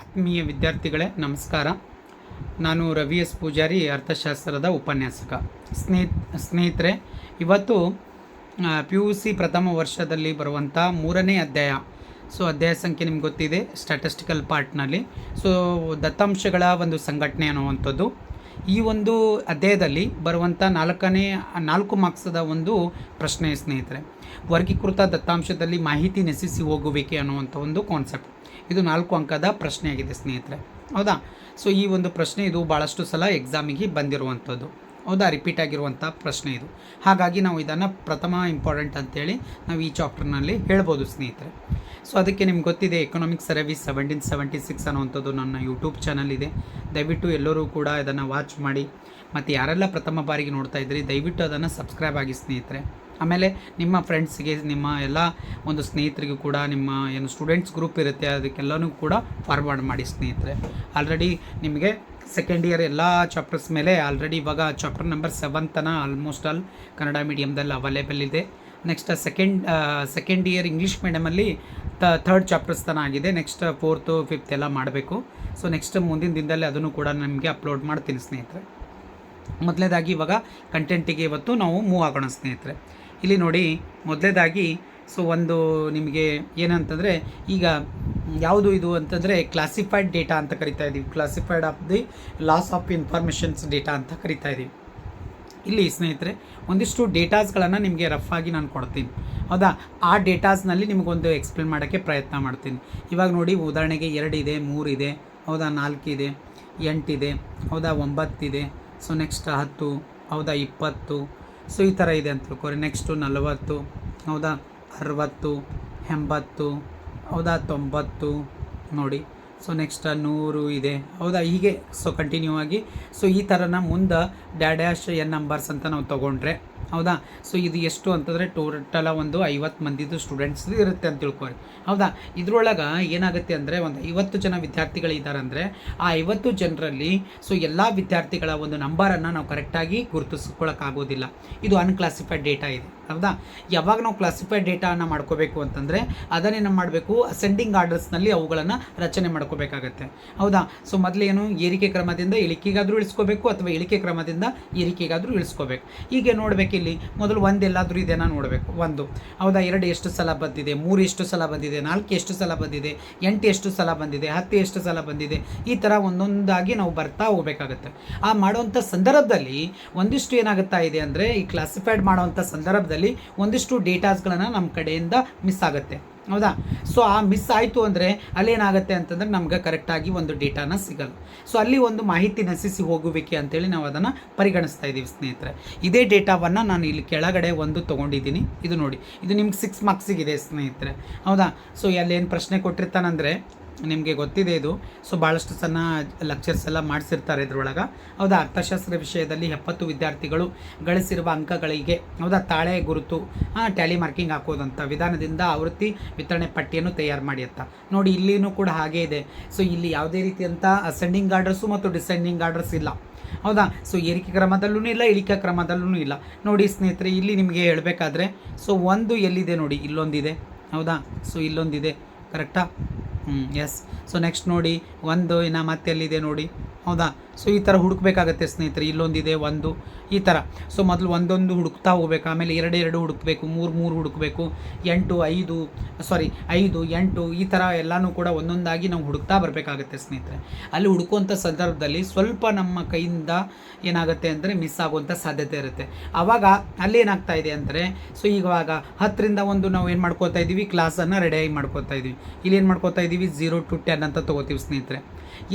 ಆತ್ಮೀಯ ವಿದ್ಯಾರ್ಥಿಗಳೇ, ನಮಸ್ಕಾರ. ನಾನು ರವಿ ಎಸ್. ಪೂಜಾರಿ, ಅರ್ಥಶಾಸ್ತ್ರದ ಉಪನ್ಯಾಸಕ. ಸ್ನೇಹಿತ್ ಸ್ನೇಹಿತರೆ, ಇವತ್ತು ಪಿ ಯು ಸಿ ಪ್ರಥಮ ವರ್ಷದಲ್ಲಿ ಬರುವಂಥ ಮೂರನೇ ಅಧ್ಯಾಯ. ಸೊ, ಅಧ್ಯಾಯ ಸಂಖ್ಯೆ ನಿಮ್ಗೆ ಗೊತ್ತಿದೆ ಸ್ಟ್ಯಾಟಿಸ್ಟಿಕಲ್ ಪಾರ್ಟ್ನಲ್ಲಿ ಸೊ, ದತ್ತಾಂಶಗಳ ಒಂದು ಸಂಘಟನೆ ಅನ್ನುವಂಥದ್ದು. ಈ ಒಂದು ಅಧ್ಯಾಯದಲ್ಲಿ ಬರುವಂಥ ನಾಲ್ಕನೇ, ನಾಲ್ಕು ಮಾರ್ಕ್ಸದ ಒಂದು ಪ್ರಶ್ನೆ ಸ್ನೇಹಿತರೆ. ವರ್ಗೀಕೃತ ದತ್ತಾಂಶದಲ್ಲಿ ಮಾಹಿತಿ ನೆಸಿಸಿ ಹೋಗುವಿಕೆ ಅನ್ನುವಂಥ ಒಂದು ಕಾನ್ಸೆಪ್ಟ್ ಇದು ನಾಲ್ಕು ಅಂಕದ ಪ್ರಶ್ನೆಯಾಗಿದೆ ಸ್ನೇಹಿತರೆ. ಹೌದಾ? ಸೊ ಈ ಒಂದು ಪ್ರಶ್ನೆ ಇದು ಭಾಳಷ್ಟು ಸಲ ಎಕ್ಸಾಮಿಗೆ ಬಂದಿರುವಂಥದ್ದು. ಹೌದಾ? ರಿಪೀಟ್ ಆಗಿರುವಂಥ ಪ್ರಶ್ನೆ ಇದು. ಹಾಗಾಗಿ ನಾವು ಇದನ್ನು ಪ್ರಥಮ ಇಂಪಾರ್ಟೆಂಟ್ ಅಂತೇಳಿ ನಾವು ಈ ಚಾಪ್ಟರ್ನಲ್ಲಿ ಹೇಳ್ಬೋದು ಸ್ನೇಹಿತರೆ. ಸೊ ಅದಕ್ಕೆ ನಿಮ್ಗೆ ಗೊತ್ತಿದೆ economic service seventeen seventy six ಅನ್ನುವಂಥದ್ದು ನನ್ನ ಯೂಟ್ಯೂಬ್ ಚಾನಲ್ ಇದೆ. ದಯವಿಟ್ಟು ಎಲ್ಲರೂ ಕೂಡ ಇದನ್ನು ವಾಚ್ ಮಾಡಿ. ಮತ್ತು ಯಾರೆಲ್ಲ ಪ್ರಥಮ ಬಾರಿಗೆ ನೋಡ್ತಾ ಇದ್ರಿ, ದಯವಿಟ್ಟು ಅದನ್ನು ಸಬ್ಸ್ಕ್ರೈಬ್ ಆಗಿ ಸ್ನೇಹಿತರೆ. ಆಮೇಲೆ ನಿಮ್ಮ ಫ್ರೆಂಡ್ಸ್ಗೆ ನಿಮ್ಮ ಎಲ್ಲ ಒಂದು ಸ್ನೇಹಿತರಿಗೂ ಕೂಡ, ನಿಮ್ಮ ಏನು ಸ್ಟೂಡೆಂಟ್ಸ್ ಗ್ರೂಪ್ ಇರುತ್ತೆ, ಅದಕ್ಕೆಲ್ಲನೂ ಕೂಡ ಫಾರ್ವರ್ಡ್ ಮಾಡಿ ಸ್ನೇಹಿತರೆ. ಆಲ್ರೆಡಿ ನಿಮಗೆ ಸೆಕೆಂಡ್ ಇಯರ್ ಎಲ್ಲ ಚಾಪ್ಟರ್ಸ್ ಮೇಲೆ ಆಲ್ರೆಡಿ ಇವಾಗ ಚಾಪ್ಟರ್ ನಂಬರ್ ಸೆವೆನ್ ತನ ಆಲ್ಮೋಸ್ಟ್ ಆಲ್ ಕನ್ನಡ ಮೀಡಿಯಮ್ದಲ್ಲಿ ಅವೈಲೇಬಲ್ ಇದೆ. Next second second year English ಮೀಡಿಯಮಲ್ಲಿ ತ ಥರ್ಡ್ ಚಾಪ್ಟರ್ಸ್ ತನ ಆಗಿದೆ. ನೆಕ್ಸ್ಟ್ ಫೋರ್ತು ಫಿಫ್ತ್ ಎಲ್ಲ ಮಾಡಬೇಕು. ಸೊ ನೆಕ್ಸ್ಟ್ ಮುಂದಿನ ದಿನದಲ್ಲಿ ಅದನ್ನು ಕೂಡ ನಿಮಗೆ ಅಪ್ಲೋಡ್ ಮಾಡ್ತೀನಿ ಸ್ನೇಹಿತರೆ. ಮೊದಲನೇದಾಗಿ ಇವಾಗ ಕಂಟೆಂಟಿಗೆ ಇವತ್ತು ನಾವು ಮೂವ್ ಆಗೋಣ ಸ್ನೇಹಿತರೆ. ಇಲ್ಲಿ ನೋಡಿ ಮೊದಲೇದಾಗಿ ಸೊ ಒಂದು ನಿಮಗೆ ಏನಂತಂದರೆ, ಈಗ ಯಾವುದು ಇದು ಅಂತಂದರೆ ಕ್ಲಾಸಿಫೈಡ್ ಡೇಟಾ ಅಂತ ಕರಿತಾ ಇದ್ದೀವಿ classified of the lots of informations data ಅಂತ ಕರಿತಾ ಇದ್ದೀವಿ ಇಲ್ಲಿ ಸ್ನೇಹಿತರೆ, ಒಂದಿಷ್ಟು ಡೇಟಾಸ್ಗಳನ್ನು ನಿಮಗೆ ರಫ್ ಆಗಿ ನಾನು ಕೊಡ್ತೀನಿ. ಹೌದಾ? ಆ ಡೇಟಾಸ್ನಲ್ಲಿ ನಿಮಗೊಂದು ಎಕ್ಸ್ಪ್ಲೇನ್ ಮಾಡೋಕ್ಕೆ ಪ್ರಯತ್ನ ಮಾಡ್ತೀನಿ. ಇವಾಗ ನೋಡಿ, ಉದಾಹರಣೆಗೆ ಎರಡಿದೆ ಮೂರಿದೆ ಹೌದಾ? ನಾಲ್ಕಿದೆ ಎಂಟಿದೆ ಹೌದಾ? ಒಂಬತ್ತಿದೆ ಸೊ ನೆಕ್ಸ್ಟ್ ಹತ್ತು, ಹೌದಾ? ಇಪ್ಪತ್ತು ಸೊ, ಈ ಥರ ಇದೆ ಅಂತ ತಿಳ್ಕೊರಿ ನೆಕ್ಸ್ಟು ನಲವತ್ತು, ಹೌದಾ? ಅರವತ್ತು, ಎಂಬತ್ತು, ಹೌದಾ? ತೊಂಬತ್ತು, ನೋಡಿ. ಸೊ ನೆಕ್ಸ್ಟ್ ನೂರು ಇದೆ. ಹೌದಾ? ಹೀಗೆ ಸೊ ಕಂಟಿನ್ಯೂ ಆಗಿ. ಸೊ ಈ ಥರನ ಮುಂದೆ ಡ್ಯಾಡ್ಯಾಶ್ ಎನ್ ನಂಬರ್ಸ್ ಅಂತ ನಾವು ತೊಗೊಂಡ್ರೆ ಹೌದಾ? ಸೊ ಇದು ಎಷ್ಟು ಅಂತಂದರೆ ಟೋಟಲ ಒಂದು ಐವತ್ತು ಮಂದಿದು ಸ್ಟೂಡೆಂಟ್ಸ್ ಇರುತ್ತೆ ಅಂತ ತಿಳ್ಕೊರಿ ಹೌದಾ? ಇದ್ರೊಳಗೆ ಏನಾಗುತ್ತೆ ಅಂದರೆ ಒಂದು ಐವತ್ತು ಜನ ವಿದ್ಯಾರ್ಥಿಗಳಿದ್ದಾರೆ ಅಂದರೆ ಆ ಐವತ್ತು ಜನರಲ್ಲಿ ಸೊ ಎಲ್ಲ ವಿದ್ಯಾರ್ಥಿಗಳ ಒಂದು ನಂಬರನ್ನು ನಾವು ಕರೆಕ್ಟಾಗಿ ಗುರುತಿಸ್ಕೊಳ್ಳೋಕ್ಕಾಗೋದಿಲ್ಲ ಇದು ಅನ್ಕ್ಲಾಸಿಫೈಡ್ ಡೇಟಾ ಇದೆ. ಹೌದಾ? ಯಾವಾಗ ನಾವು ಕ್ಲಾಸಿಫೈಡ್ ಡೇಟಾನ ಮಾಡ್ಕೋಬೇಕು ಅಂತಂದರೆ ಅದನ್ನೇನು ಮಾಡಬೇಕು? ಅಸೆಂಡಿಂಗ್ ಆರ್ಡರ್ಸ್ನಲ್ಲಿ ಅವುಗಳನ್ನು ರಚನೆ ಮಾಡ್ಕೋಬೇಕಾಗತ್ತೆ. ಹೌದಾ? ಸೊ ಮೊದಲೇನು ಏರಿಕೆ ಕ್ರಮದಿಂದ ಇಳಿಕೆಗಾದರೂ ಇಳಿಸ್ಕೋಬೇಕು ಅಥವಾ ಇಳಿಕೆ ಕ್ರಮದಿಂದ ಏರಿಕೆಗಾದರೂ ಇಳಿಸ್ಕೋಬೇಕು. ಹೀಗೆ ನೋಡಬೇಕು. ಇಲ್ಲಿ ಮೊದಲು ಒಂದು ಎಲ್ಲಾದರೂ ಇದೆನಾ ನೋಡಬೇಕು. ಒಂದು. ಹೌದಾ? ಎರಡು ಎಷ್ಟು ಸಲ ಬಂದಿದೆ? ಮೂರು ಎಷ್ಟು ಸಲ ಬಂದಿದೆ? ನಾಲ್ಕು ಎಷ್ಟು ಸಲ ಬಂದಿದೆ? ಎಂಟು ಎಷ್ಟು ಸಲ ಬಂದಿದೆ? ಹತ್ತು ಎಷ್ಟು ಸಲ ಬಂದಿದೆ? ಈ ಥರ ಒಂದೊಂದಾಗಿ ನಾವು ಬರ್ತಾ ಹೋಗಬೇಕಾಗುತ್ತೆ. ಆ ಮಾಡುವಂಥ ಸಂದರ್ಭದಲ್ಲಿ ಒಂದಿಷ್ಟು ಏನಾಗುತ್ತಾ ಇದೆ ಅಂದರೆ ಈ ಕ್ಲಾಸಿಫೈಡ್ ಮಾಡುವಂಥ ಸಂದರ್ಭದಲ್ಲಿ ಒಂದಿಷ್ಟು ಡೇಟಾಸ್ಗಳನ್ನು ನಮ್ಮ ಕಡೆಯಿಂದ ಮಿಸ್ ಆಗುತ್ತೆ. ಹೌದಾ? ಸೊ ಆ ಮಿಸ್ ಆಯಿತು ಅಂದರೆ ಅಲ್ಲೇನಾಗುತ್ತೆ ಅಂತಂದರೆ ನಮ್ಗೆ ಕರೆಕ್ಟಾಗಿ ಒಂದು ಡೇಟಾನ ಸಿಗಲ್ಲ. ಸೊ ಅಲ್ಲಿ ಒಂದು ಮಾಹಿತಿ ನಶಿಸಿ ಹೋಗುವಿಕೆ ಅಂತೇಳಿ ನಾವು ಅದನ್ನು ಪರಿಗಣಿಸ್ತಾ ಇದ್ದೀವಿ ಸ್ನೇಹಿತರೆ. ಇದೇ ಡೇಟಾವನ್ನು ನಾನು ಇಲ್ಲಿ ಕೆಳಗಡೆ ಒಂದು ತೊಗೊಂಡಿದ್ದೀನಿ. ಇದು ನೋಡಿ, ಇದು ನಿಮ್ಗೆ ಸಿಕ್ಸ್ ಮಾರ್ಕ್ಸಿಗಿದೆ ಸ್ನೇಹಿತರೆ. ಹೌದಾ? ಸೊ ಅಲ್ಲೇನು ಪ್ರಶ್ನೆ ಕೊಟ್ಟಿರ್ತಾನಂದರೆ ನಿಮಗೆ ಗೊತ್ತಿದೆ ಇದು. ಸೊ ಭಾಳಷ್ಟು ಸಣ್ಣ ಲೆಕ್ಚರ್ಸ್ ಎಲ್ಲ ಮಾಡಿಸಿರ್ತಾರೆ ಇದ್ರೊಳಗೆ. ಹೌದಾ? ಅರ್ಥಶಾಸ್ತ್ರ ವಿಷಯದಲ್ಲಿ ಎಪ್ಪತ್ತು ವಿದ್ಯಾರ್ಥಿಗಳು ಗಳಿಸಿರುವ ಅಂಕಗಳಿಗೆ ಹೌದಾ? ತಾಳೆ ಗುರುತು ಟ್ಯಾಲಿ ಮಾರ್ಕಿಂಗ್ ಹಾಕೋದಂಥ ವಿಧಾನದಿಂದ ಆವೃತ್ತಿ ವಿತರಣೆ ಪಟ್ಟಿಯನ್ನು ತಯಾರು ಮಾಡಿ ಅಂತ ನೋಡಿ, ಇಲ್ಲಿನೂ ಕೂಡ ಹಾಗೇ ಇದೆ. ಸೊ ಇಲ್ಲಿ ಯಾವುದೇ ರೀತಿಯಂಥ ಅಸೆಂಡಿಂಗ್ ಆರ್ಡರ್ಸು ಮತ್ತು ಡಿಸೆಂಡಿಂಗ್ ಆರ್ಡರ್ಸ್ ಇಲ್ಲ. ಹೌದಾ? ಸೊ ಏರಿಕೆ ಕ್ರಮದಲ್ಲೂ ಇಲ್ಲ, ಇಳಿಕೆ ಕ್ರಮದಲ್ಲೂ ಇಲ್ಲ. ನೋಡಿ, ಸ್ನೇಹಿತರೆ, ಇಲ್ಲಿ ನಿಮಗೆ ಹೇಳಬೇಕಾದ್ರೆ ಸೊ ಒಂದು ಎಲ್ಲಿದೆ ನೋಡಿ? ಇಲ್ಲೊಂದಿದೆ. ಹೌದಾ? ಸೊ ಇಲ್ಲೊಂದಿದೆ. ಕರೆಕ್ಟಾ ಹ್ಞೂ ಎಸ್ ಸೊ ನೆಕ್ಸ್ಟ್ ನೋಡಿ ಒಂದು ಇನ್ನು ಮತ್ತೆ ಎಲ್ಲಿದೆ ನೋಡಿ? ಹೌದಾ? ಸೊ ಈ ಥರ ಹುಡುಕ್ಬೇಕಾಗತ್ತೆ ಸ್ನೇಹಿತರೆ. ಇಲ್ಲೊಂದಿದೆ, ಒಂದು, ಈ ಥರ ಸೊ ಮೊದಲು ಒಂದೊಂದು ಹುಡುಕ್ತಾ ಹೋಗ್ಬೇಕು. ಆಮೇಲೆ ಎರಡು ಎರಡು ಹುಡುಕಬೇಕು. ಮೂರು ಮೂರು ಹುಡುಕಬೇಕು. ಎಂಟು, ಐದು ಸಾರಿ ಐದು, ಎಂಟು, ಈ ಥರ ಎಲ್ಲನೂ ಕೂಡ ಒಂದೊಂದಾಗಿ ನಾವು ಹುಡುಕ್ತಾ ಬರಬೇಕಾಗತ್ತೆ ಸ್ನೇಹಿತರೆ. ಅಲ್ಲಿ ಹುಡುಕುವಂಥ ಸಂದರ್ಭದಲ್ಲಿ ಸ್ವಲ್ಪ ನಮ್ಮ ಕೈಯಿಂದ ಏನಾಗುತ್ತೆ ಅಂದರೆ ಮಿಸ್ ಆಗುವಂಥ ಸಾಧ್ಯತೆ ಇರುತ್ತೆ. ಆವಾಗ ಅಲ್ಲಿ ಏನಾಗ್ತಾ ಇದೆ ಅಂದರೆ ಸೊ ಇವಾಗ ಹತ್ತರಿಂದ ಒಂದು ನಾವು ಏನು ಮಾಡ್ಕೋತಾ ಇದ್ದೀವಿ? ಕ್ಲಾಸನ್ನು ರೆಡಿಯಾಗಿ ಮಾಡ್ಕೋತಾ ಇದ್ದೀವಿ. ಇಲ್ಲಿ ಏನು ಮಾಡ್ಕೋತಾ ಇದ್ದೀವಿ? ಝೀರೋ ಟು ಟೆನ್ ಅಂತ ತೊಗೋತೀವಿ ಸ್ನೇಹಿತರೆ.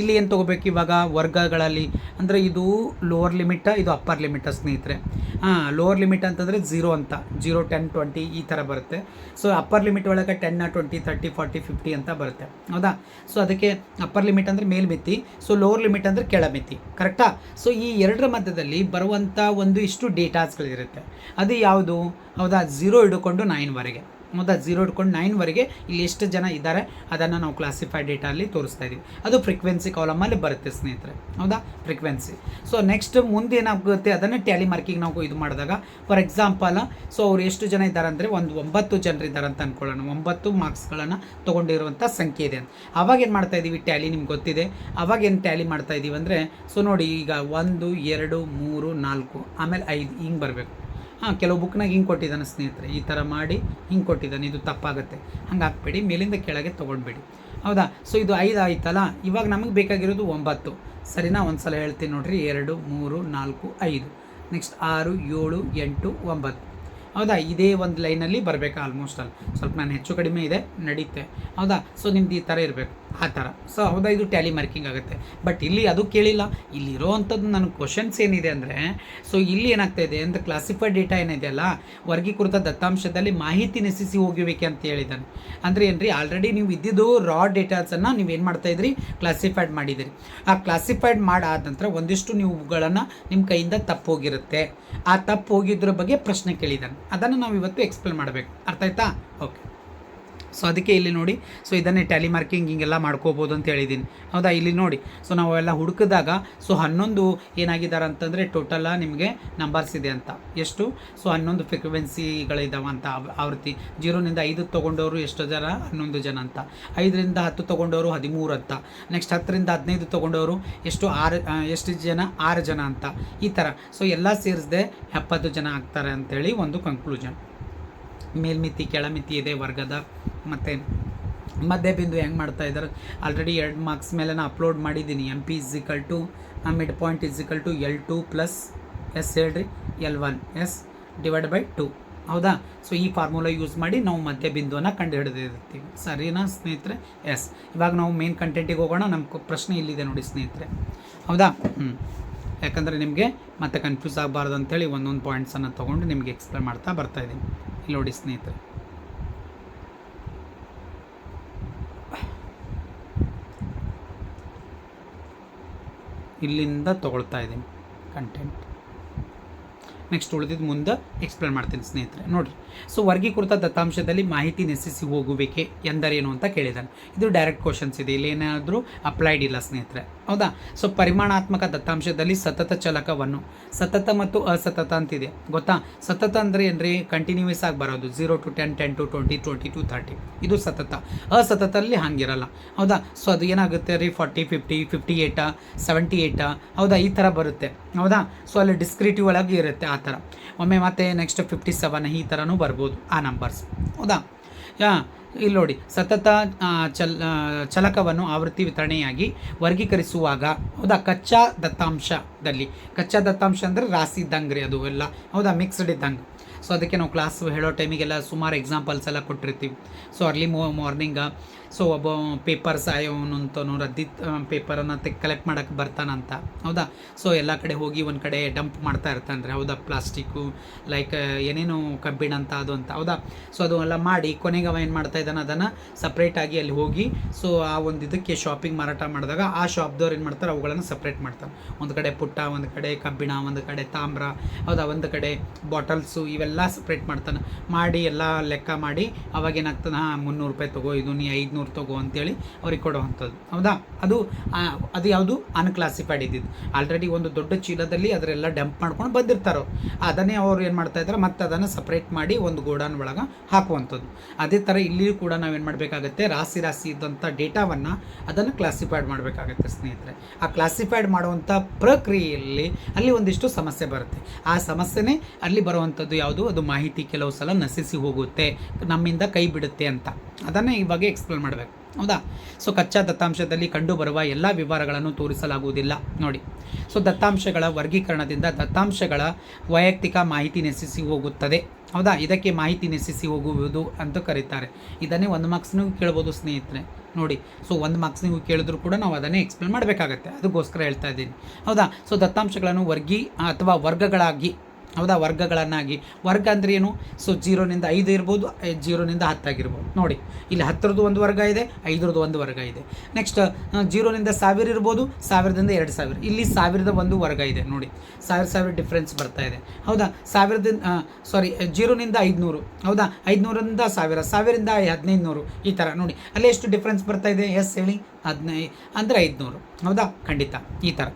ಇಲ್ಲಿ ಏನು ತೊಗೋಬೇಕು ಇವಾಗ? ವರ್ಗಗಳಲ್ಲಿ. ಅಂದರೆ ಇದು ಲೋವರ್ ಲಿಮಿಟ ಇದು ಅಪ್ಪರ್ ಲಿಮಿಟ ಸ್ನೇಹಿತರೆ. ಹಾಂ ಲೋವರ್ ಲಿಮಿಟ್ ಅಂತಂದರೆ ಝೀರೋ ಅಂತ. ಜೀರೋ ಟೆನ್ ಟ್ವೆಂಟಿ ಈ ಥರ ಬರುತ್ತೆ. ಸೊ ಅಪ್ಪರ್ ಲಿಮಿಟ್ ಒಳಗೆ ten twenty thirty forty fifty ಅಂತ ಬರುತ್ತೆ. ಹೌದಾ? ಸೊ ಅದಕ್ಕೆ ಅಪ್ಪರ್ ಲಿಮಿಟ್ ಅಂದರೆ ಮೇಲ್ಮಿತಿ. ಸೊ ಲೋವರ್ ಲಿಮಿಟ್ ಅಂದರೆ ಕೆಳಮಿತಿ. ಕರೆಕ್ಟಾ ಸೊ ಈ ಎರಡರ ಮಧ್ಯದಲ್ಲಿ ಬರುವಂಥ ಒಂದು ಇಷ್ಟು ಡೇಟಾಸ್ಗಳಿರುತ್ತೆ ಅದು ಯಾವುದು? ಹೌದಾ? ಝೀರೋ ಹಿಡ್ಕೊಂಡು ನೈನ್ವರೆಗೆ ಮೊದಲು ಝೀರೋ ಹಿಡ್ಕೊಂಡು ನೈನ್ವರೆಗೆ ಇಲ್ಲಿ ಎಷ್ಟು ಜನ ಇದ್ದಾರೆ ಅದನ್ನು ನಾವು ಕ್ಲಾಸಿಫೈಡ್ ಡೇಟಲ್ಲಿ ತೋರಿಸ್ತಾ ಇದ್ದೀವಿ ಅದು ಫ್ರೀಕ್ವೆನ್ಸಿ ಕಾಲಮಲ್ಲಿ ಬರುತ್ತೆ ಸ್ನೇಹಿತರೆ. ಹೌದಾ? ಫ್ರೀಕ್ವೆನ್ಸಿ ಸೊ ನೆಕ್ಸ್ಟ್ ಮುಂದೆ ಏನಾಗುತ್ತೆ? ಅದನ್ನು ಟ್ಯಾಲಿ ಮಾರ್ಕಿಂಗ್ ನಾವು ಇದು ಮಾಡಿದಾಗ ಫಾರ್ ಎಕ್ಸಾಂಪಲ್ ಸೊ ಅವ್ರು ಎಷ್ಟು ಜನ ಇದ್ದಾರೆ ಅಂದರೆ ಒಂದು ಒಂಬತ್ತು ಜನರಿದ್ದಾರೆ ಅಂತ ಅನ್ಕೊಳ್ಳೋಣ. ಒಂಬತ್ತು ಮಾರ್ಕ್ಸ್ಗಳನ್ನು ತೊಗೊಂಡಿರುವಂಥ ಸಂಖ್ಯೆ ಇದೆ ಅಂತ. ಅವಾಗ ಏನು ಮಾಡ್ತಾ ಇದ್ದೀವಿ ಟ್ಯಾಲಿ ನಿಮ್ಗೆ ಗೊತ್ತಿದೆ? ಅವಾಗೇನು ಟ್ಯಾಲಿ ಮಾಡ್ತಾ ಇದ್ದೀವಿ ಅಂದರೆ ಸೊ ನೋಡಿ ಈಗ ಒಂದು, ಎರಡು, ಮೂರು, ನಾಲ್ಕು, ಆಮೇಲೆ ಐದು, ಹಿಂಗೆ ಬರಬೇಕು. ಹಾಂ, ಕೆಲವು ಬುಕ್ನಾಗ ಹಿಂಗೆ ಕೊಟ್ಟಿದ್ದಾನೆ ಸ್ನೇಹಿತರೆ, ಈ ಥರ ಮಾಡಿ ಹಿಂಗೆ ಕೊಟ್ಟಿದ್ದಾನೆ, ಇದು ತಪ್ಪಾಗುತ್ತೆ. ಹಂಗೆ ಹಾಕ್ಬೇಡಿ, ಮೇಲಿಂದ ಕೆಳಗೆ ತೊಗೊಂಡ್ಬೇಡಿ ಹೌದಾ? ಸೊ ಇದು ಐದು ಆಯ್ತಲ್ಲ? ಇವಾಗ ನಮಗೆ ಬೇಕಾಗಿರೋದು ಒಂಬತ್ತು. ಸರಿನಾ? ಒಂದು ಸಲ ಹೇಳ್ತೀನಿ ನೋಡಿರಿ. ಎರಡು, ಮೂರು, ನಾಲ್ಕು, ಐದು. ನೆಕ್ಸ್ಟ್ ಆರು, ಏಳು, ಎಂಟು, ಒಂಬತ್ತು. ಹೌದಾ? ಇದೇ ಒಂದು ಲೈನಲ್ಲಿ ಬರಬೇಕು? ಆಲ್ಮೋಸ್ಟ್ ಅಲ್ಲಿ ಸ್ವಲ್ಪ ನಾನು ಹೆಚ್ಚು ಕಡಿಮೆ ಇದೆ, ನಡೀತೆ. ಹೌದಾ? ಸೊ ನಿಮ್ದು ಈ ಥರ ಇರಬೇಕು. ಆ ಥರ. ಸೊ ಹೌದಾ, ಇದು ಟ್ಯಾಲಿ ಮಾರ್ಕಿಂಗ್ ಆಗುತ್ತೆ. ಬಟ್ ಇಲ್ಲಿ ಅದು ಕೇಳಿಲ್ಲ. ಇಲ್ಲಿರೋ ಅಂಥದ್ದು ನನ್ನ ಕ್ವಶನ್ಸ್ ಏನಿದೆ ಅಂದರೆ ಸೊ ಇಲ್ಲಿ ಏನಾಗ್ತಾ ಇದೆ ಅಂತ ಕ್ಲಾಸಿಫೈಡ್ ಡೇಟಾ ಏನಿದೆಯಲ್ಲ ವರ್ಗೀಕೃತ ದತ್ತಾಂಶದಲ್ಲಿ ಮಾಹಿತಿ ನೆಸಿಸಿ ಹೋಗಿಬೇಕೆ ಅಂತ ಹೇಳಿದ್ದಾನೆ. ಅಂದರೆ ಏನ್ರಿ ಆಲ್ರೆಡಿ ನೀವು ಇದ್ದಿದ್ದು ರಾ ಡೇಟಾಸನ್ನು ನೀವು ಏನು ಮಾಡ್ತಾ ಇದ್ರಿ? ಕ್ಲಾಸಿಫೈಡ್ ಮಾಡಿದಿರಿ ಆ ಕ್ಲಾಸಿಫೈಡ್ ಮಾಡಾದ ನಂತರ ಒಂದಿಷ್ಟು ನೀವುಗಳನ್ನು ನಿಮ್ಮ ಕೈಯಿಂದ ತಪ್ಪು ಹೋಗಿರುತ್ತೆ. ಆ ತಪ್ಪು ಹೋಗಿದ್ರ ಬಗ್ಗೆ ಪ್ರಶ್ನೆ ಕೇಳಿದ್ದಾನೆ. ಅದನ್ನು ನಾವು ಇವತ್ತು ಎಕ್ಸ್ಪ್ಲೇನ್ ಮಾಡಬೇಕು. ಅರ್ಥ ಆಯ್ತಾ? ಓಕೆ ಸೊ ಅದಕ್ಕೆ ಇಲ್ಲಿ ನೋಡಿ ಸೊ ಇದನ್ನೇ ಟ್ಯಾಲಿ ಮಾರ್ಕಿಂಗ್ ಹಿಂಗೆಲ್ಲ ಮಾಡ್ಕೋಬೋದು ಅಂತ ಹೇಳಿದ್ದೀನಿ ಹೌದಾ? ಇಲ್ಲಿ ನೋಡಿ ಸೊ ನಾವು ಎಲ್ಲ ಹುಡುಕಿದಾಗ ಸೊ ಹನ್ನೊಂದು ಏನಾಗಿದ್ದಾರೆ ಅಂತಂದರೆ ಟೋಟಲ್ಲ ನಿಮಗೆ ನಂಬರ್ಸ್ ಇದೆ ಅಂತ. ಎಷ್ಟು? ಸೊ ಹನ್ನೊಂದು ಫ್ರಿಕ್ವೆನ್ಸಿಗಳಿದ್ದಾವೆ ಅಂತ ಆವ್- ಆವೃತ್ತಿ. ಜೀರೋನಿಂದ ಐದು ತೊಗೊಂಡವರು ಎಷ್ಟು ಜನ? ಹನ್ನೊಂದು ಜನ ಅಂತ. ಐದರಿಂದ ಹತ್ತು ತೊಗೊಂಡವರು ಹದಿಮೂರು ಅಂತ. ನೆಕ್ಸ್ಟ್ ಹತ್ತರಿಂದ ಹದಿನೈದು ತೊಗೊಂಡವರು ಎಷ್ಟು? ಆರು ಎಷ್ಟು ಜನ? ಆರು ಜನ ಅಂತ. ಈ ಥರ ಸೊ ಎಲ್ಲ ಸೇರಿಸದೆ ಎಪ್ಪತ್ತು ಜನ ಆಗ್ತಾರೆ ಅಂತೇಳಿ ಒಂದು ಕನ್ಕ್ಲೂಷನ್ ಮೇಲ್ಮಿತಿ, ಕೆಳಮಿತಿ ಇದೆ, ವರ್ಗದ ಮತ್ತು ಮಧ್ಯ ಬಿಂದು ಹೆಂಗೆ ಮಾಡ್ತಾ ಇದ್ದಾರೆ ಆಲ್ರೆಡಿ ಎರಡು ಮಾರ್ಕ್ಸ್ ಮೇಲೆ ನಾನು ಅಪ್ಲೋಡ್ ಮಾಡಿದ್ದೀನಿ. M P is equal to mid point is equal to L two plus S ಹೇಳ್ರಿ. L one S divide by two ಹೌದಾ? ಸೊ ಈ ಫಾರ್ಮುಲಾ ಯೂಸ್ ಮಾಡಿ ನಾವು ಮಧ್ಯ ಬಿಂದುವನ್ನು ಕಂಡು ಹಿಡಿದಿರ್ತೀವಿ ಸರಿನಾ ಸ್ನೇಹಿತರೆ? ಎಸ್ ಇವಾಗ ನಾವು ಮೇನ್ ಕಂಟೆಂಟಿಗೆ ಹೋಗೋಣ. ನಮ್ಮ ಪ್ರಶ್ನೆ ಇಲ್ಲಿದೆ ನೋಡಿ ಸ್ನೇಹಿತರೆ. ಹೌದಾ? ಹ್ಞೂ ಯಾಕಂದರೆ ನಿಮಗೆ ಮತ್ತೆ ಕನ್ಫ್ಯೂಸ್ ಆಗಬಾರ್ದು ಅಂತೇಳಿ ಒಂದೊಂದು ಪಾಯಿಂಟ್ಸನ್ನು ತೊಗೊಂಡು ನಿಮಗೆ ಎಕ್ಸ್ಪ್ಲೇನ್ ಮಾಡ್ತಾ ಬರ್ತಾ ಇದ್ದೀನಿ. ಇಲ್ಲಿ ನೋಡಿ ಸ್ನೇಹಿತರೆ. ಇಲ್ಲಿಂದ ತೊಗೊಳ್ತಾ ಇದ್ದೀನಿ ಕಂಟೆಂಟ್ ನೆಕ್ಸ್ಟ್ ಉಳಿದಿದ್ದು ಮುಂದೆ ಎಕ್ಸ್ಪ್ಲೇನ್ ಮಾಡ್ತೀನಿ ಸ್ನೇಹಿತರೆ. ನೋಡಿರಿ ಸೊ ವರ್ಗೀಕೃತ ದತ್ತಾಂಶದಲ್ಲಿ ಮಾಹಿತಿ ನೆಸಿಸಿ ಹೋಗುವಿಕೆ ಎಂದರೇನು ಅಂತ ಕೇಳಿದ್ದಾನೆ. ಇದು ಡೈರೆಕ್ಟ್ ಕ್ವಶನ್ಸ್ ಇದೆ. ಇಲ್ಲಿ ಏನಾದರೂ ಅಪ್ಲೈಡ್ ಇಲ್ಲ ಸ್ನೇಹಿತರೆ. ಹೌದಾ? ಸೊ ಪರಿಮಾಣಾತ್ಮಕ ದತ್ತಾಂಶದಲ್ಲಿ ಸತತ ಚಲಕವನ್ನು, ಸತತ ಮತ್ತು ಅಸತತ ಅಂತಿದೆ. ಗೊತ್ತಾ? ಸತತ ಅಂದರೆ ಏನ್ರಿ? ಕಂಟಿನ್ಯೂಸ್ ಆಗಿ ಬರೋದು. Zero to ten ten to twenty twenty to thirty ಇದು ಸತತ. ಅಸತತಲ್ಲಿ ಹಾಗಿರಲ್ಲ. ಹೌದಾ? ಸೊ ಅದು ಏನಾಗುತ್ತೆ ರೀ? Forty fifty fifty eighty seventy eighty ಹೌದಾ? ಈ ಥರ ಬರುತ್ತೆ. ಹೌದಾ? ಸೊ ಅಲ್ಲಿ ಡಿಸ್ಕ್ರಿಟಿವ್ ಒಳಗೆ ಇರುತ್ತೆ ಆ ಥರ. ಒಮ್ಮೆ ಮತ್ತೆ ನೆಕ್ಸ್ಟ್ ಫಿಫ್ಟಿ ಸೆವೆನ್ ಈ ಥರನೂ ಬರ್ಬೋದು. ಆ ನಂಬರ್ಸ್ ಹೌದಾ? ಯಾ ಇಲ್ಲಿ ನೋಡಿ, ಸತತ ಚಲ್ ಚಲಕವನ್ನು ಆವೃತ್ತಿ ವಿತರಣೆಯಾಗಿ ವರ್ಗೀಕರಿಸುವಾಗ, ಹೌದಾ? ಕಚ್ಚಾ ದತ್ತಾಂಶದಲ್ಲಿ. ಕಚ್ಚಾ ದತ್ತಾಂಶ ಅಂದರೆ ರಾಸಿ ಇದ್ದಂಗೆ ರೀ ಅದು ಎಲ್ಲ. ಹೌದಾ? ಮಿಕ್ಸ್ಡ್ ಇದ್ದಂಗೆ ಸೊ ಅದಕ್ಕೆ ನಾವು ಕ್ಲಾಸ್ ಹೇಳೋ ಟೈಮಿಗೆಲ್ಲ ಸುಮಾರು ಎಕ್ಸಾಂಪಲ್ಸ್ ಎಲ್ಲ ಕೊಟ್ಟಿರ್ತೀವಿ. ಸೊ ಅರ್ಲಿ ಮೋ ಮಾರ್ನಿಂಗ ಸೊ ಒಬ್ಬ ಪೇಪರ್ ಸಾಯೋನು ಅಂತನೋ ರದ್ದಿ ಪೇಪರನ್ನು ತೆ ಕಲೆಕ್ಟ್ ಮಾಡೋಕ್ಕೆ ಬರ್ತಾನಂತ ಹೌದಾ? ಸೊ ಎಲ್ಲ ಕಡೆ ಹೋಗಿ ಒಂದು ಕಡೆ ಡಂಪ್ ಮಾಡ್ತಾ ಇರ್ತಾನೆ ಹೌದಾ? ಪ್ಲಾಸ್ಟಿಕ್ಕು ಲೈಕ್ ಏನೇನು ಕಬ್ಬಿಣ ಅಂತ, ಅದು ಅಂತ. ಹೌದಾ? ಸೊ ಅದು ಎಲ್ಲ ಮಾಡಿ ಕೊನೆಗೆ ಅವ ಏನು ಮಾಡ್ತಾ ಇದ್ದಾನೆ, ಅದನ್ನು ಸಪ್ರೇಟಾಗಿ ಅಲ್ಲಿ ಹೋಗಿ ಸೊ ಆ ಒಂದು ಇದಕ್ಕೆ ಶಾಪಿಂಗ್ ಮಾರಾಟ ಮಾಡಿದಾಗ ಆ ಶಾಪ್ದವ್ರು ಏನು ಮಾಡ್ತಾರೆ, ಅವುಗಳನ್ನು ಸಪ್ರೇಟ್ ಮಾಡ್ತಾರೆ ಒಂದು ಕಡೆ ಪುಟ್ಟ, ಒಂದು ಕಡೆ ಕಬ್ಬಿಣ, ಒಂದು ಕಡೆ ತಾಮ್ರ, ಹೌದಾ? ಒಂದು ಕಡೆ ಬಾಟಲ್ಸು ಇವೆಲ್ಲ ಸಪ್ರೇಟ್ ಮಾಡ್ತಾನೆ. ಮಾಡಿ ಎಲ್ಲ ಲೆಕ್ಕ ಮಾಡಿ, ಅವಾಗ ಹಾಂ ಮುನ್ನೂರು ರೂಪಾಯಿ ತಗೋ, ಇದು ನೀ ಐದುನೂರು ತಗೋ ಅಂತೇಳಿ ಅವ್ರಿಗೆ ಕೊಡುವಂಥದ್ದು. ಹೌದಾ? ಅದು ಅದು ಯಾವುದು? ಅನ್ಕ್ಲಾಸಿಫೈಡ್ ಇದ್ದಿದ್ದು. ಆಲ್ರೆಡಿ ಒಂದು ದೊಡ್ಡ ಚೀಲದಲ್ಲಿ ಅದರೆಲ್ಲ ಡಂಪ್ ಮಾಡ್ಕೊಂಡು ಬಂದಿರ್ತಾರೋ. ಅದನ್ನೇ ಅವ್ರು ಏನು ಮಾಡ್ತಾ ಇದ್ದಾರೆ? ಮತ್ತೆ ಅದನ್ನು ಸಪ್ರೇಟ್ ಮಾಡಿ ಒಂದು ಗೋಡಾನ್ ಒಳಗೆ ಹಾಕುವಂಥದ್ದು. ಅದೇ ಥರ ಇಲ್ಲಿಯೂ ಕೂಡ ನಾವೇನು ಮಾಡಬೇಕಾಗತ್ತೆ? ರಾಶಿ ರಾಶಿ ಇದ್ದಂಥ ಡೇಟಾವನ್ನು ಅದನ್ನು ಕ್ಲಾಸಿಫೈಡ್ ಮಾಡಬೇಕಾಗತ್ತೆ ಸ್ನೇಹಿತರೆ. ಆ ಕ್ಲಾಸಿಫೈಡ್ ಮಾಡುವಂಥ ಪ್ರಕ್ರಿಯೆಯಲ್ಲಿ ಅಲ್ಲಿ ಒಂದಿಷ್ಟು ಸಮಸ್ಯೆ ಬರುತ್ತೆ. ಆ ಸಮಸ್ಯೆನೇ ಅಲ್ಲಿ ಬರುವಂಥದ್ದು ಯಾವುದು? ಅದು ಮಾಹಿತಿ ಕೆಲವು ಸಲ ನಶಿಸಿ ಹೋಗುತ್ತೆ. ನಮ್ಮಿಂದ ಕೈ ಬಿಡುತ್ತೆ ಅಂತ. ಅದನ್ನೇ ಇವಾಗ ಎಕ್ಸ್ಪ್ಲೇನ್ ಮಾಡಬೇಕು ಹೌದಾ? ಸೊ ಕಚ್ಚಾ ದತ್ತಾಂಶದಲ್ಲಿ ಕಂಡುಬರುವ ಎಲ್ಲ ವಿವರಗಳನ್ನು ತೋರಿಸಲಾಗುವುದಿಲ್ಲ. ನೋಡಿ. ಸೊ ದತ್ತಾಂಶಗಳ ವರ್ಗೀಕರಣದಿಂದ ದತ್ತಾಂಶಗಳ ವೈಯಕ್ತಿಕ ಮಾಹಿತಿ ನೆಸಿಸಿ ಹೋಗುತ್ತದೆ. ಹೌದಾ? ಇದಕ್ಕೆ ಮಾಹಿತಿ ನೆಸಿಸಿ ಹೋಗುವುದು ಅಂತ ಕರೀತಾರೆ. ಇದನ್ನೇ ಒಂದು ಮಾರ್ಕ್ಸ್ನಿಗೂ ಕೇಳ್ಬೋದು ಸ್ನೇಹಿತರೆ. ನೋಡಿ. ಸೊ ಒಂದು ಮಾರ್ಕ್ಸ್ ನೀವು ಕೇಳಿದ್ರು ಕೂಡ ನಾವು ಅದನ್ನೇ ಎಕ್ಸ್ಪ್ಲೇನ್ ಮಾಡಬೇಕಾಗತ್ತೆ. ಅದಕ್ಕೋಸ್ಕರ ಹೇಳ್ತಾ ಇದ್ದೀನಿ. ಹೌದಾ? ಸೊ ದತ್ತಾಂಶಗಳನ್ನು ವರ್ಗಿ ಅಥವಾ ವರ್ಗಗಳಾಗಿ ಹೌದಾ? ವರ್ಗಗಳನ್ನಾಗಿ. ವರ್ಗ ಅಂದರೆ ಏನು? ಸೊ, ಜೀರೋನಿಂದ ಐದು ಇರ್ಬೋದು ಜೀರೋನಿಂದ ಹತ್ತಾಗಿರ್ಬೋದು ನೋಡಿ, ಇಲ್ಲಿ ಹತ್ತರದ್ದು ಒಂದು ವರ್ಗ ಇದೆ, ಐದರದ್ದು ಒಂದು ವರ್ಗ ಇದೆ. ನೆಕ್ಸ್ಟ್ ಜೀರೋನಿಂದ ಸಾವಿರ ಇರ್ಬೋದು, ಸಾವಿರದಿಂದ ಎರಡು ಸಾವಿರ. ಇಲ್ಲಿ ಸಾವಿರದ ಒಂದು ವರ್ಗ ಇದೆ, ನೋಡಿ. ಸಾವಿರ ಸಾವಿರ ಡಿಫ್ರೆನ್ಸ್ ಬರ್ತಾ ಇದೆ. ಹೌದಾ? ಸಾವಿರದಿಂದ ಸಾರಿ ಜೀರೋನಿಂದ ಐದುನೂರು. ಹೌದಾ? ಐದುನೂರಿಂದ ಸಾವಿರ, ಸಾವಿರದಿಂದ ಹದಿನೈದು ನೂರು ಈ ಥರ ನೋಡಿ. ಅಲ್ಲಿ ಎಷ್ಟು ಡಿಫ್ರೆನ್ಸ್ ಬರ್ತಾ ಇದೆ? ಎಸ್ ಹೇಳಿ, ಹದಿನೈ, ಅಂದರೆ ಐದುನೂರು. ಹೌದಾ? ಖಂಡಿತ, ಈ ಥರ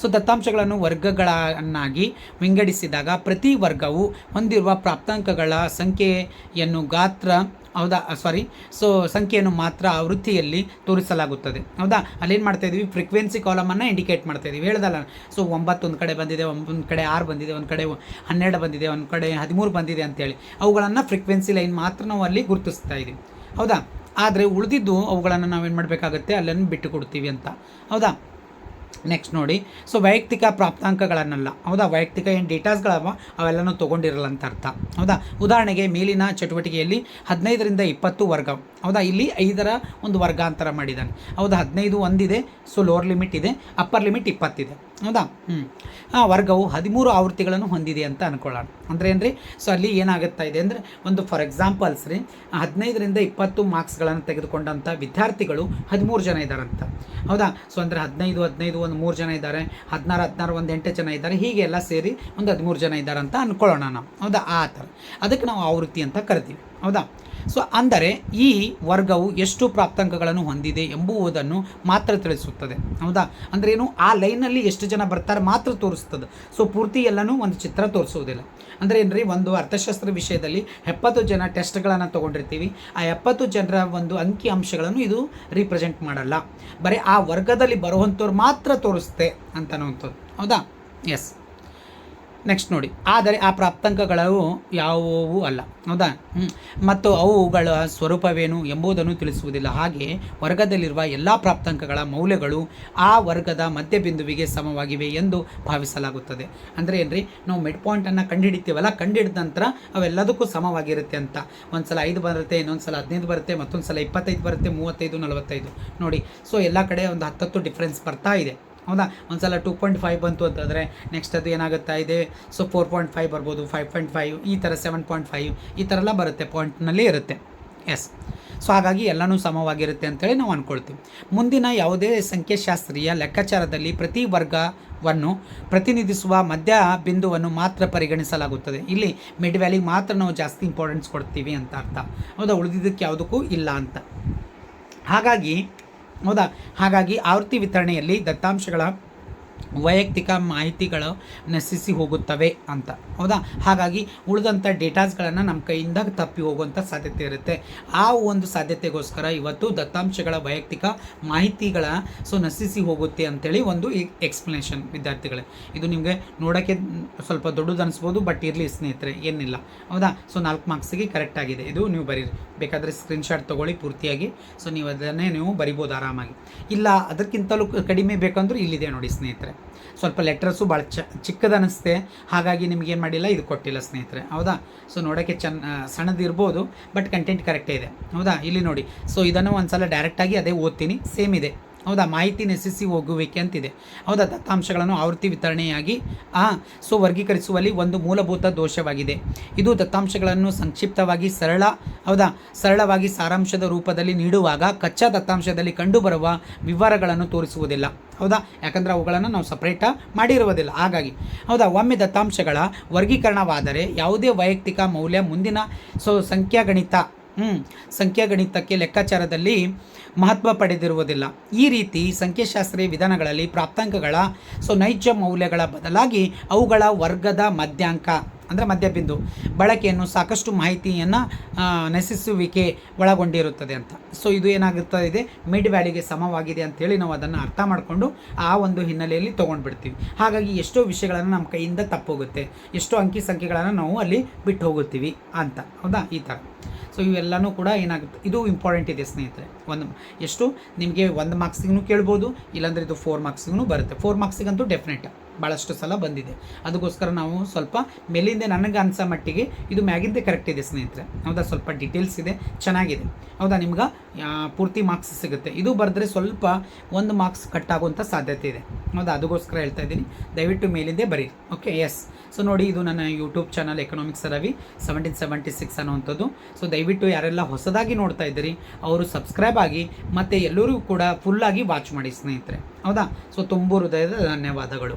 ಸೊ ದತ್ತಾಂಶಗಳನ್ನು ವರ್ಗಗಳನ್ನಾಗಿ ವಿಂಗಡಿಸಿದಾಗ ಪ್ರತಿ ವರ್ಗವು ಹೊಂದಿರುವ ಪ್ರಾಪ್ತಾಂಕಗಳ ಸಂಖ್ಯೆಯನ್ನು ಗಾತ್ರ, ಹೌದಾ ಸಾರಿ ಸೊ ಸಂಖ್ಯೆಯನ್ನು ಮಾತ್ರ ವೃತ್ತಿಯಲ್ಲಿ ತೋರಿಸಲಾಗುತ್ತದೆ. ಹೌದಾ? ಅಲ್ಲೇನು ಮಾಡ್ತಾ ಇದ್ದೀವಿ ಫ್ರೀಕ್ವೆನ್ಸಿ ಕಾಲಮನ್ನು ಇಂಡಿಕೇಟ್ ಮಾಡ್ತಾ ಇದ್ದೀವಿ ಹೇಳ್ದಲ್ಲ. ಸೊ ಒಂಬತ್ತು ಒಂದು ಕಡೆ ಬಂದಿದೆ ಒಂದು ಕಡೆ ಆರು ಬಂದಿದೆ, ಒಂದು ಕಡೆ ಹನ್ನೆರಡು ಬಂದಿದೆ, ಒಂದು ಕಡೆ ಹದಿಮೂರು ಬಂದಿದೆ ಅಂತೇಳಿ. ಅವುಗಳನ್ನು ಫ್ರೀಕ್ವೆನ್ಸಿ ಲೈನ್ ಮಾತ್ರ ನಾವು ಅಲ್ಲಿ ಗುರುತಿಸ್ತಾ ಇದ್ದೀವಿ ಹೌದಾ? ಆದರೆ ಉಳಿದಿದ್ದು ಅವುಗಳನ್ನು ನಾವೇನು ಮಾಡಬೇಕಾಗುತ್ತೆ? ಅಲ್ಲನ್ನು ಬಿಟ್ಟು ಕೊಡ್ತೀವಿ ಅಂತ. ಹೌದಾ? ನೆಕ್ಸ್ಟ್ ನೋಡಿ. ಸೊ ವೈಯಕ್ತಿಕ ಪ್ರಾಪ್ತಾಂಕಗಳನ್ನಲ್ಲ. ಹೌದಾ? ವೈಯಕ್ತಿಕ ಏನು ಡೇಟಾಸ್ಗಳವ? ಅವೆಲ್ಲನೂ ತೊಗೊಂಡಿರಲ್ಲ ಅಂತ ಅರ್ಥ. ಹೌದಾ? ಉದಾಹರಣೆಗೆ ಮೇಲಿನ ಚಟುವಟಿಕೆಯಲ್ಲಿ ಹದಿನೈದರಿಂದ ಇಪ್ಪತ್ತು ವರ್ಗ. ಹೌದಾ? ಇಲ್ಲಿ ಐದರ ಒಂದು ವರ್ಗಾಂತರ ಮಾಡಿದ್ದಾನೆ. ಹೌದಾ? ಹದಿನೈದು ಒಂದಿದೆ. ಸೊ ಲೋವರ್ ಲಿಮಿಟ್ ಇದೆ. ಅಪ್ಪರ್ ಲಿಮಿಟ್ ಇಪ್ಪತ್ತಿದೆ. ಹೌದಾ? ಹ್ಞೂ ಆ ವರ್ಗವು ಹದಿಮೂರು ಆವೃತ್ತಿಗಳನ್ನು ಹೊಂದಿದೆ ಅಂತ ಅನ್ಕೊಳ್ಳೋಣ. ಅಂದರೆ ಏನು ರೀ ಸೊ ಅಲ್ಲಿ ಏನಾಗುತ್ತಾ ಇದೆ ಅಂದರೆ, ಒಂದು ಫಾರ್ ಎಕ್ಸಾಂಪಲ್ಸ್ ರೀ, ಹದಿನೈದರಿಂದ ಇಪ್ಪತ್ತು ಮಾರ್ಕ್ಸ್ಗಳನ್ನು ತೆಗೆದುಕೊಂಡಂಥ ವಿದ್ಯಾರ್ಥಿಗಳು ಹದಿಮೂರು ಜನ ಇದ್ದಾರಂತ ಹೌದಾ? ಸೊ ಅಂದರೆ ಹದಿನೈದು ಹದಿನೈದು, ಒಂದು ಮೂರು ಜನ ಇದ್ದಾರೆ ಹದಿನಾರು ಹದಿನಾರು, ಒಂದು ಎಂಟು ಜನ ಇದ್ದಾರೆ ಹೀಗೆ ಎಲ್ಲ ಸೇರಿ ಒಂದು ಹದಿಮೂರು ಜನ ಇದ್ದಾರೆ ಅಂತ ಅಂದ್ಕೊಳ್ಳೋಣ ನಾವು. ಹೌದಾ? ಆ ಥರ. ಅದಕ್ಕೆ ನಾವು ಆವೃತ್ತಿ ಅಂತ ಕರಿತೀವಿ. ಹೌದಾ? ಸೊ ಅಂದರೆ ಈ ವರ್ಗವು ಎಷ್ಟು ಪ್ರಾಪ್ತಾಂಕಗಳನ್ನು ಹೊಂದಿದೆ ಎಂಬುವುದನ್ನು ಮಾತ್ರ ತಿಳಿಸುತ್ತದೆ. ಹೌದಾ? ಅಂದರೆ ಏನು? ಆ ಲೈನಲ್ಲಿ ಎಷ್ಟು ಜನ ಬರ್ತಾರೆ ಮಾತ್ರ ತೋರಿಸ್ತದೆ. ಸೊ ಪೂರ್ತಿ ಎಲ್ಲನೂ ಒಂದು ಚಿತ್ರ ತೋರಿಸುವುದಿಲ್ಲ. ಅಂದರೆ ಏನ್ರಿ? ಒಂದು ಅರ್ಥಶಾಸ್ತ್ರ ವಿಷಯದಲ್ಲಿ ಎಪ್ಪತ್ತು ಜನ ಟೆಸ್ಟ್ಗಳನ್ನು ತೊಗೊಂಡಿರ್ತೀವಿ. ಆ ಎಪ್ಪತ್ತು ಜನರ ಒಂದು ಅಂಕಿ ಅಂಶಗಳನ್ನು ಇದು ರೀಪ್ರೆಸೆಂಟ್ ಮಾಡಲ್ಲ. ಬರೀ ಆ ವರ್ಗದಲ್ಲಿ ಬರುವಂಥವ್ರು ಮಾತ್ರ ತೋರಿಸುತ್ತೆ ಅಂತನ್ನುವಂಥದ್ದು ಹೌದಾ? ಎಸ್ ನೆಕ್ಸ್ಟ್ ನೋಡಿ. ಆದರೆ ಆ ಪ್ರಾಪ್ತಾಂಕಗಳು ಯಾವುವು ಅಲ್ಲ. ಹೌದಾ? ಮತ್ತು ಅವುಗಳ ಸ್ವರೂಪವೇನು ಎಂಬುದನ್ನು ತಿಳಿಸುವುದಿಲ್ಲ. ಹಾಗೆ ವರ್ಗದಲ್ಲಿರುವ ಎಲ್ಲ ಪ್ರಾಪ್ತಾಂಕಗಳ ಮೌಲ್ಯಗಳು ಆ ವರ್ಗದ ಮಧ್ಯಬಿಂದುವಿಗೆ ಸಮವಾಗಿವೆ ಎಂದು ಭಾವಿಸಲಾಗುತ್ತದೆ. ಅಂದರೆ ಏನ್ರಿ? ನಾವು ಮಿಡ್ ಪಾಯಿಂಟನ್ನು ಕಂಡುಹಿಡಿತೀವಲ್ಲ ಕಂಡುಹಿಡಿದ ನಂತರ ಅವೆಲ್ಲದಕ್ಕೂ ಸಮವಾಗಿರುತ್ತೆ ಅಂತ. ಒಂದು ಸಲ ಐದು ಬರುತ್ತೆ ಇನ್ನೊಂದು ಸಲ ಹದಿನೈದು ಬರುತ್ತೆ ಮತ್ತೊಂದು ಸಲ ಇಪ್ಪತ್ತೈದು ಬರುತ್ತೆ, ಮೂವತ್ತೈದು, ನಲವತ್ತೈದು. ನೋಡಿ. ಸೊ ಎಲ್ಲ ಕಡೆ ಒಂದು ಹತ್ತತ್ತು ಡಿಫ್ರೆನ್ಸ್ ಬರ್ತಾ ಇದೆ. ಹೌದಾ? ಒಂದು ಸಲ ಟೂ ಪಾಯಿಂಟ್ ಫೈವ್ ಬಂತು ಅಂತಂದರೆ ನೆಕ್ಸ್ಟ್ ಅದು ಏನಾಗುತ್ತಾ ಇದೆ? ಸೊ ಫೋರ್ ಪಾಯಿಂಟ್ ಫೈವ್ ಬರ್ಬೋದು ಫೈವ್ ಪಾಯಿಂಟ್ ಫೈವ್ ಈ ಥರ ಸೆವೆನ್ ಪಾಯಿಂಟ್ ಫೈವ್ ಈ ಥರ ಎಲ್ಲ ಬರುತ್ತೆ ಪಾಯಿಂಟ್ನಲ್ಲಿ ಇರುತ್ತೆ. ಎಸ್ ಸೊ ಹಾಗಾಗಿ ಎಲ್ಲನೂ ಸಮವಾಗಿರುತ್ತೆ ಅಂತೇಳಿ ನಾವು ಅಂದ್ಕೊಳ್ತೀವಿ ಮುಂದಿನ ಯಾವುದೇ ಸಂಖ್ಯಾಶಾಸ್ತ್ರೀಯ ಲೆಕ್ಕಾಚಾರದಲ್ಲಿ ಪ್ರತಿ ವರ್ಗವನ್ನು ಪ್ರತಿನಿಧಿಸುವ ಮಧ್ಯ ಬಿಂದುವನ್ನು ಮಾತ್ರ ಪರಿಗಣಿಸಲಾಗುತ್ತದೆ. ಇಲ್ಲಿ ಮಿಡ್ ವ್ಯಾಲಿಗೆ ಮಾತ್ರ ನಾವು ಜಾಸ್ತಿ ಇಂಪಾರ್ಟೆನ್ಸ್ ಕೊಡ್ತೀವಿ ಅಂತ ಅರ್ಥ. ಹೌದಾ? ಉಳಿದಿದ್ದಕ್ಕೆ ಯಾವುದಕ್ಕೂ ಇಲ್ಲ ಅಂತ. ಹಾಗಾಗಿ ಹೌದಾ? ಹಾಗಾಗಿ ಆವೃತ್ತಿ ವಿತರಣೆಯಲ್ಲಿ ದತ್ತಾಂಶಗಳ ವೈಯಕ್ತಿಕ ಮಾಹಿತಿಗಳು ನಶಿಸಿ ಹೋಗುತ್ತವೆ ಅಂತ. ಹೌದಾ? ಹಾಗಾಗಿ ಉಳಿದಂಥ ಡೇಟಾಸ್ಗಳನ್ನು ನಮ್ಮ ಕೈಯಿಂದ ತಪ್ಪಿ ಹೋಗುವಂಥ ಸಾಧ್ಯತೆ ಇರುತ್ತೆ. ಆ ಒಂದು ಸಾಧ್ಯತೆಗೋಸ್ಕರ ಇವತ್ತು ದತ್ತಾಂಶಗಳ ವೈಯಕ್ತಿಕ ಮಾಹಿತಿಗಳ ಸೊ ನಶಿಸಿ ಹೋಗುತ್ತೆ ಅಂತೇಳಿ ಒಂದು ಎಕ್ಸ್ಪ್ಲನೇಷನ್ ವಿದ್ಯಾರ್ಥಿಗಳೇ. ಇದು ನಿಮಗೆ ನೋಡೋಕ್ಕೆ ಸ್ವಲ್ಪ ದೊಡ್ಡದು ಅನಿಸ್ಬೋದು, ಬಟ್ ಇರಲಿ ಸ್ನೇಹಿತರೆ, ಏನಿಲ್ಲ. ಹೌದಾ? ಸೊ ನಾಲ್ಕು ಮಾರ್ಕ್ಸಿಗೆ ಕರೆಕ್ಟ್ ಆಗಿದೆ. ಇದು ನೀವು ಬರೀರಿ. ಬೇಕಾದರೆ ಸ್ಕ್ರೀನ್ಶಾಟ್ ತೊಗೊಳ್ಳಿ ಪೂರ್ತಿಯಾಗಿ. ಸೊ ನೀವು ಅದನ್ನೇ ನೀವು ಬರಿಬೋದು ಆರಾಮಾಗಿ. ಇಲ್ಲ, ಅದಕ್ಕಿಂತಲೂ ಕಡಿಮೆ ಬೇಕಂದ್ರೂ ಇಲ್ಲಿದೆ ನೋಡಿ ಸ್ನೇಹಿತರೆ. ಸ್ವಲ್ಪ ಲೆಟ್ರಸ್ಸು ಭಾಳ ಚ ಚಿಕ್ಕದನಿಸುತ್ತೆ ಹಾಗಾಗಿ ನಿಮ್ಗೆ ಏನು ಮಾಡಿಲ್ಲ, ಇದು ಕೊಟ್ಟಿಲ್ಲ ಸ್ನೇಹಿತರೆ. ಹೌದಾ? ಸೊ ನೋಡೋಕ್ಕೆ ಚೆನ್ನ ಸಣ್ಣದಿರ್ಬೋದು ಬಟ್ ಕಂಟೆಂಟ್ ಕರೆಕ್ಟೇ ಇದೆ. ಹೌದಾ? ಇಲ್ಲಿ ನೋಡಿ. ಸೊ ಇದನ್ನು ಒಂದು ಸಲ ಡೈರೆಕ್ಟಾಗಿ ಅದೇ ಓದ್ತೀನಿ. ಸೇಮ್ ಇದೆ. ಹೌದಾ, ಮಾಹಿತಿ ನೆಸಿಸಿ ಹೋಗುವಿಕೆ ಅಂತಿದೆ ಹೌದಾ, ದತ್ತಾಂಶಗಳನ್ನು ಆವೃತ್ತಿ ವಿತರಣೆಯಾಗಿ, ಆ ಸೊ ವರ್ಗೀಕರಿಸುವಲ್ಲಿ ಒಂದು ಮೂಲಭೂತ ದೋಷವಾಗಿದೆ. ಇದು ದತ್ತಾಂಶಗಳನ್ನು ಸಂಕ್ಷಿಪ್ತವಾಗಿ ಸರಳ, ಹೌದಾ, ಸರಳವಾಗಿ ಸಾರಾಂಶದ ರೂಪದಲ್ಲಿ ನೀಡುವಾಗ ಕಚ್ಚಾ ದತ್ತಾಂಶದಲ್ಲಿ ಕಂಡುಬರುವ ವಿವರಗಳನ್ನು ತೋರಿಸುವುದಿಲ್ಲ. ಹೌದಾ, ಯಾಕಂದರೆ ಅವುಗಳನ್ನು ನಾವು ಸಪ್ರೇಟಾಗಿ ಮಾಡಿರುವುದಿಲ್ಲ. ಹಾಗಾಗಿ, ಹೌದಾ, ಒಮ್ಮೆ ದತ್ತಾಂಶಗಳ ವರ್ಗೀಕರಣವಾದರೆ ಯಾವುದೇ ವೈಯಕ್ತಿಕ ಮೌಲ್ಯ ಮುಂದಿನ ಸೊ, ಸಂಖ್ಯಾಗಣಿತ ಹ್ಞೂ ಸಂಖ್ಯಾಗಣಿತಕ್ಕೆ ಲೆಕ್ಕಾಚಾರದಲ್ಲಿ ಮಹತ್ವ ಪಡೆದಿರುವುದಿಲ್ಲ. ಈ ರೀತಿ ಸಂಖ್ಯಾಶಾಸ್ತ್ರೀಯ ವಿಧಾನಗಳಲ್ಲಿ ಪ್ರಾಪ್ತಾಂಕಗಳ, ಸೊ ನೈಜ ಮೌಲ್ಯಗಳ ಬದಲಾಗಿ ಅವುಗಳ ವರ್ಗದ ಮಧ್ಯಾಂಕ ಅಂದರೆ ಮಧ್ಯಬಿಂದು ಬಳಕೆಯನ್ನು ಸಾಕಷ್ಟು ಮಾಹಿತಿಯನ್ನು ನಶಿಸುವಿಕೆ ಒಳಗೊಂಡಿರುತ್ತದೆ ಅಂತ. ಸೊ ಇದು ಏನಾಗುತ್ತಾ ಇದೆ? ಮಿಡ್ ವ್ಯಾಲಿಗೆ ಸಮವಾಗಿದೆ ಅಂತೇಳಿ ನಾವು ಅದನ್ನು ಅರ್ಥ ಮಾಡಿಕೊಂಡು ಆ ಒಂದು ಹಿನ್ನೆಲೆಯಲ್ಲಿ ತೊಗೊಂಡ್ಬಿಡ್ತೀವಿ. ಹಾಗಾಗಿ ಎಷ್ಟೋ ವಿಷಯಗಳನ್ನು ನಮ್ಮ ಕೈಯಿಂದ ತಪ್ಪೋಗುತ್ತೆ. ಎಷ್ಟೋ ಅಂಕಿ ಸಂಖ್ಯೆಗಳನ್ನು ನಾವು ಅಲ್ಲಿ ಬಿಟ್ಟು ಹೋಗುತ್ತೀವಿ ಅಂತ. ಹೌದಾ? ಈ ಥರ ಸೊ ಇವೆಲ್ಲನೂ ಕೂಡ ಏನಾಗುತ್ತೆ? ಇದು ಇಂಪಾರ್ಟೆಂಟ್ ಇದೆ ಸ್ನೇಹಿತರೆ. ಒಂದು ಎಷ್ಟು ನಿಮಗೆ ಒಂದು ಮಾರ್ಕ್ಸಿಗೂ ಕೇಳ್ಬೋದು, ಇಲ್ಲಾಂದರೆ ಇದು ಫೋರ್ ಮಾರ್ಕ್ಸಿಗೂ ಬರುತ್ತೆ. ಫೋರ್ ಮಾರ್ಕ್ಸಿಗಂತೂ ಡೆಫಿನೆಟ್ ಭಾಳಷ್ಟು ಸಲ ಬಂದಿದೆ. ಅದಕ್ಕೋಸ್ಕರ ನಾವು ಸ್ವಲ್ಪ ಮೇಲಿಂದ ನನಗೆ ಅನ್ಸೋ ಮಟ್ಟಿಗೆ ಇದು ಮ್ಯಾಗಿಂದೇ ಕರೆಕ್ಟ್ ಇದೆ ಸ್ನೇಹಿತರೆ. ಹೌದಾ? ಸ್ವಲ್ಪ ಡೀಟೇಲ್ಸ್ ಇದೆ. ಚೆನ್ನಾಗಿದೆ. ಹೌದಾ? ನಿಮ್ಗೆ ಪೂರ್ತಿ ಮಾರ್ಕ್ಸ್ ಸಿಗುತ್ತೆ. ಇದು ಬರೆದ್ರೆ ಸ್ವಲ್ಪ ಒಂದು ಮಾರ್ಕ್ಸ್ ಕಟ್ ಆಗುವಂಥ ಸಾಧ್ಯತೆ ಇದೆ. ಹೌದಾ? ಅದಕ್ಕೋಸ್ಕರ ಹೇಳ್ತಾ ಇದ್ದೀನಿ. ದಯವಿಟ್ಟು ಮೇಲಿಂದೇ ಬರೀ ಓಕೆ ಎಸ್ ಸೊ ನೋಡಿ, ಇದು ನನ್ನ YouTube channel economics Ravi seventeen seventy six ಅನ್ನೋವಂಥದ್ದು. So ದಯವಿಟ್ಟು ಯಾರೆಲ್ಲ ಹೊಸದಾಗಿ ನೋಡ್ತಾ ಇದ್ದೀರಿ, ಅವರು ಸಬ್ಸ್ಕ್ರೈಬ್ ಆಗಿ ಮತ್ತು ಎಲ್ಲರೂ ಕೂಡ ಫುಲ್ಲಾಗಿ ವಾಚ್ ಮಾಡಿ ಸ್ನೇಹಿತರೆ. ಹೌದಾ? ಸೊ ತುಂಬ ಹೃದಯದ ಧನ್ಯವಾದಗಳು.